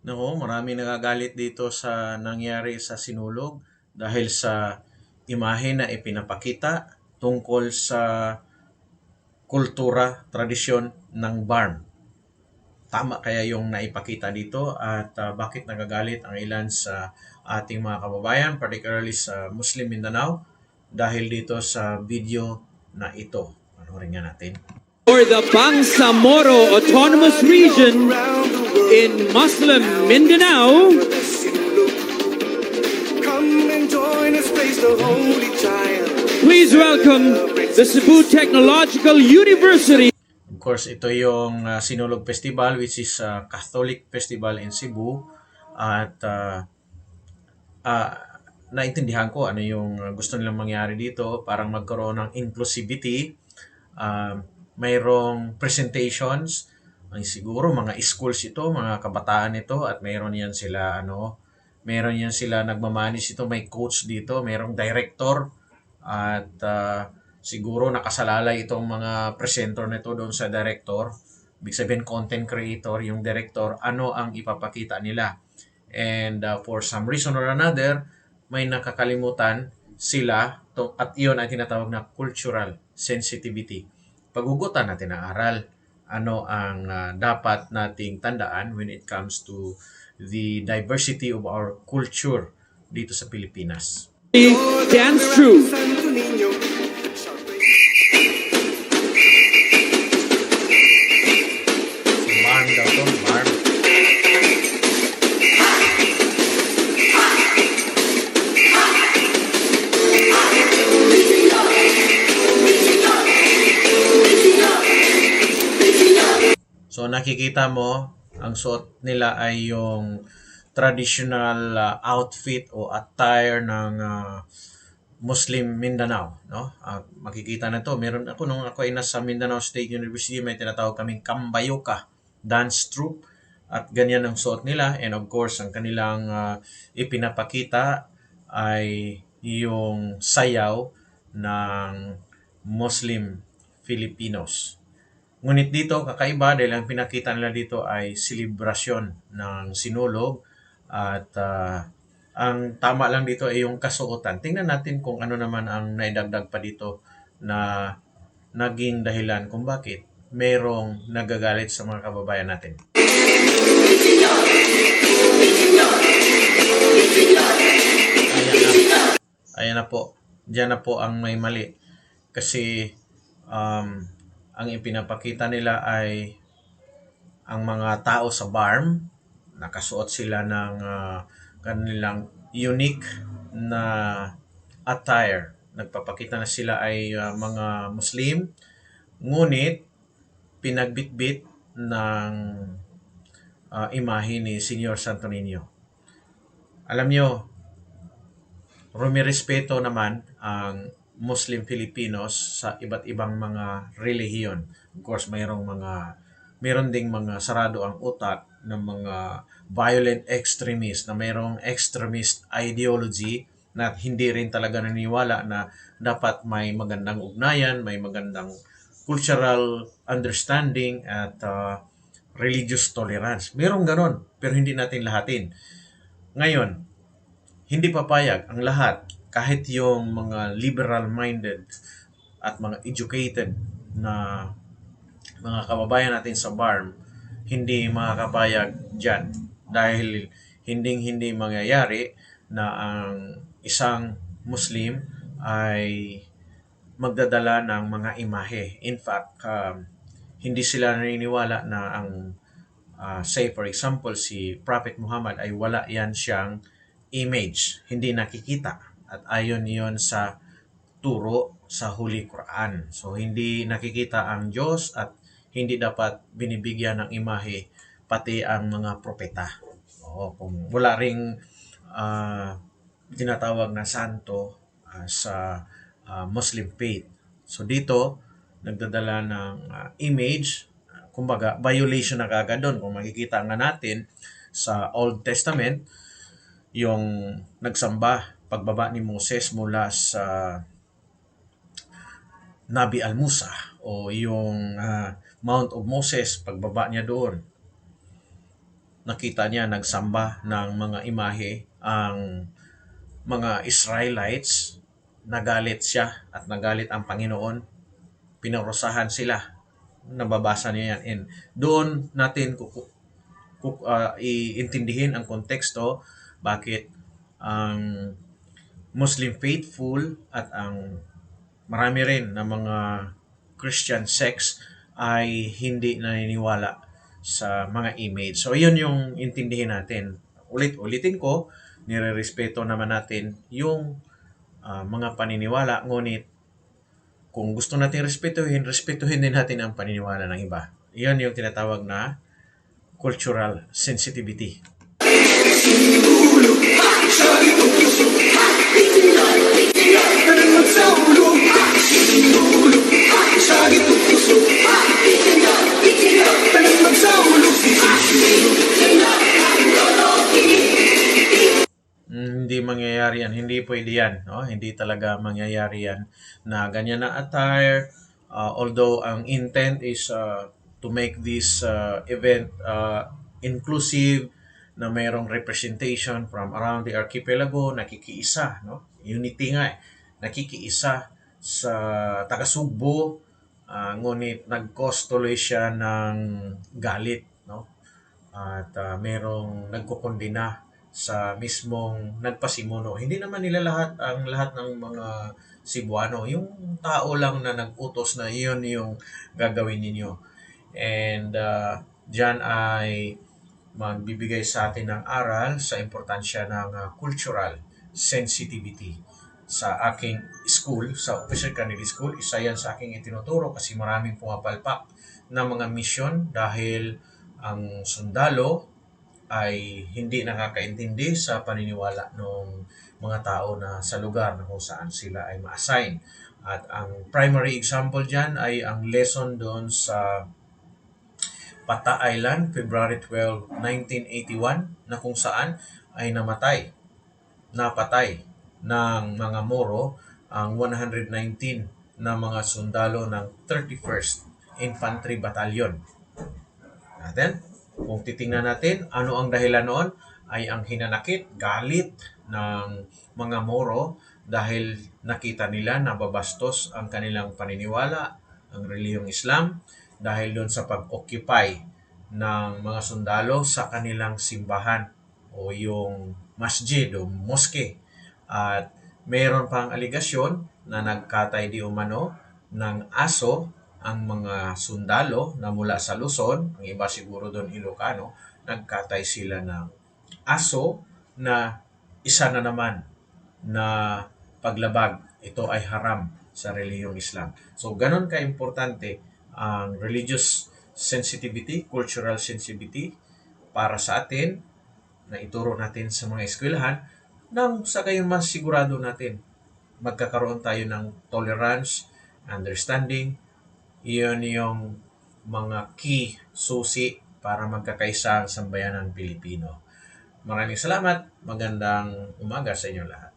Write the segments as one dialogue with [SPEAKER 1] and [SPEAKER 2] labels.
[SPEAKER 1] Naku, maraming nagagalit dito sa nangyari sa Sinulog dahil sa imahe na ipinapakita tungkol sa kultura, tradisyon ng barn. Tama kaya yung naipakita dito at ah, bakit nagagalit ang ilan sa ating mga kababayan, particularly sa Muslim Mindanao, dahil dito sa video na ito. Panoorin nga natin.
[SPEAKER 2] For the Bangsamoro Autonomous Region in Muslim Mindanao, please welcome the Cebu Technological University.
[SPEAKER 1] Of course, ito yung uh, Sinulog Festival which is a Catholic festival in Cebu. At uh, uh, naintindihan ko ano yung gusto nilang mangyari dito. Parang magkaroon ng inclusivity. Um, mayroong presentations. Ay siguro mga schools ito mga kabataan ito at mayroon yan sila ano mayroon yan sila nagmamanis ito may coach dito mayroong director at ah, siguro nakasalalay itong mga presenter nito doon sa director. Ibig sabihin content creator yung director ano ang ipapakita nila. And uh, for some reason or another may nakakalimutan sila to, at iyon ay tinatawag na cultural sensitivity paghugutan natin ang aral ano ang uh, dapat nating tandaan when it comes to the diversity of our culture dito sa Pilipinas.
[SPEAKER 2] Dance Troupe.
[SPEAKER 1] So nakikita mo, ang suot nila ay yung traditional uh, outfit o attire ng uh, Muslim Mindanao, no? Ah, makikita na to. Meron ako nung ako ay nasa Mindanao State University, may tinatawag kaming Kambayoka dance troupe at ganyan ang suot nila and of course ang kanilang ah, ipinapakita ay yung sayaw ng Muslim Filipinos. Ngunit dito, kakaiba dahil ang pinakita nila dito ay selebrasyon ng sinulog at ah, ang tama lang dito ay yung kasuotan. Tingnan natin kung ano naman ang naidagdag pa dito na naging dahilan kung bakit merong nagagalit sa mga kababayan natin. Ayan na. Ayan na po. Diyan na po ang may mali. Kasi um, ang ipinapakita nila ay ang mga tao sa barn, nakasuot sila ng ah, kanilang unique na attire. Nagpapakita na sila ay ah, mga Muslim, ngunit pinagbitbit ng ah, imahe ni Senyor Santo Niño. Alam nyo, rumirespeto naman ang Muslim Filipinos sa iba't ibang mga relihiyon. Of course, mayroong mga mayroon ding mga sarado ang utak ng mga violent extremist na mayroong extremist ideology na hindi rin talaga naniniwala na dapat may magandang ugnayan, may magandang cultural understanding at uh, religious tolerance. Merong ganon, pero hindi natin lahatin. Ngayon, hindi papayag ang lahat, kahit yung mga liberal-minded at mga educated na mga kababayan natin sa BARM, hindi makakapayag dyan. Dahil hinding-hindi mangyayari na ang isang Muslim ay magdadala ng mga imahe. In fact, um, hindi sila naniniwala na ang uh, say for example si Prophet Muhammad ay wala yan siyang image, hindi nakikita at ayon iyon sa turo sa Holy Quran. So hindi nakikita ang Diyos at hindi dapat binibigyan ng imahe pati ang mga propeta. Oo, kung wala ring ah, tinatawag na santo ah, sa ah, Muslim faith. So dito, nagdadala ng ah, image, kumbaga violation na kagad doon. Kung makikita nga natin sa Old Testament, yung nagsamba pagbaba ni Moses mula sa Nabi Al-Musa o yung ah, Mount of Moses pagbaba niya doon nakita niya nagsamba ng mga imahe ang mga Israelites, nagalit siya at nagalit ang Panginoon, pinarusahan sila. Nababasa niya yan. And doon natin kuku, kuk, ah, iintindihin ang konteksto bakit ang Muslim faithful at ang marami rin na mga Christian sects ay hindi naniniwala sa mga image. So, yun yung intindihin natin. Ulit-ulitin ko, nire-respeto naman natin yung ah, mga paniniwala, ngunit kung gusto natin respetuhin, respetuhin din natin ang paniniwala ng iba. Yan yung tinatawag na cultural sensitivity. Yan. Hindi pwede yan. No? Hindi talaga mangyayari yan na ganyan na attire. Uh, although ang intent is uh, to make this uh, event uh, inclusive na mayroong representation from around the archipelago, nakikiisa, no? Unity nga eh. Nakikiisa sa taga-Sugbo, uh, ngunit nag-cause tuloy siya ng galit, no? At uh, merong nagkukondina sa mismong nagpasimuno. Hindi naman nila lahat ang lahat ng mga Cebuano, yung tao lang na nag-utos na iyon yung gagawin ninyo. And uh, dyan ay magbibigay sa atin ng aral sa importansya ng uh, cultural sensitivity sa aking school, sa Officer Kennedy School. Isa yan sa aking itinuturo kasi maraming pumapalpak ng mga mission dahil ang sundalo ay hindi nakakaintindi sa paniniwala ng mga tao na sa lugar na kung saan sila ay ma-assign. At ang primary example dyan ay ang lesson doon sa Pata Island, February 12, 1981, na kung saan ay namatay, napatay ng mga Moro ang 119 na mga sundalo ng 31st Infantry Battalion. Natin, kung titingnan natin, ano ang dahilan noon, ay ang hinanakit, galit ng mga Moro dahil nakita nila na babastos ang kanilang paniniwala, ang reliyong Islam, dahil doon sa pag-occupy ng mga sundalo sa kanilang simbahan o yung masjid o moske. At mayroon pang aligasyon na nagkatay di umano ng aso ang mga sundalo na mula sa Luzon, ang iba siguro doon Ilocano, nagkatay sila ng aso na isa na naman na paglabag. Ito ay haram sa reliyong Islam. So, ganun ka-importante ang religious sensitivity, cultural sensitivity para sa atin na ituro natin sa mga eskwelahan nang sa gayon mas sigurado natin magkakaroon tayo ng tolerance, understanding, iyon yung mga key susi para magkakaisa ang sambayanan Pilipino. Maraming salamat. Magandang umaga sa inyo lahat.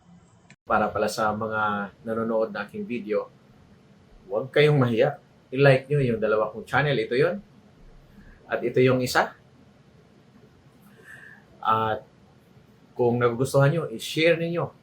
[SPEAKER 1] Para pala sa mga nanonood na aking video, huwag kayong mahiya. I-like nyo yung dalawa kong channel. Ito yon At ito yung isa. At kung nagugustuhan nyo, i-share ninyo.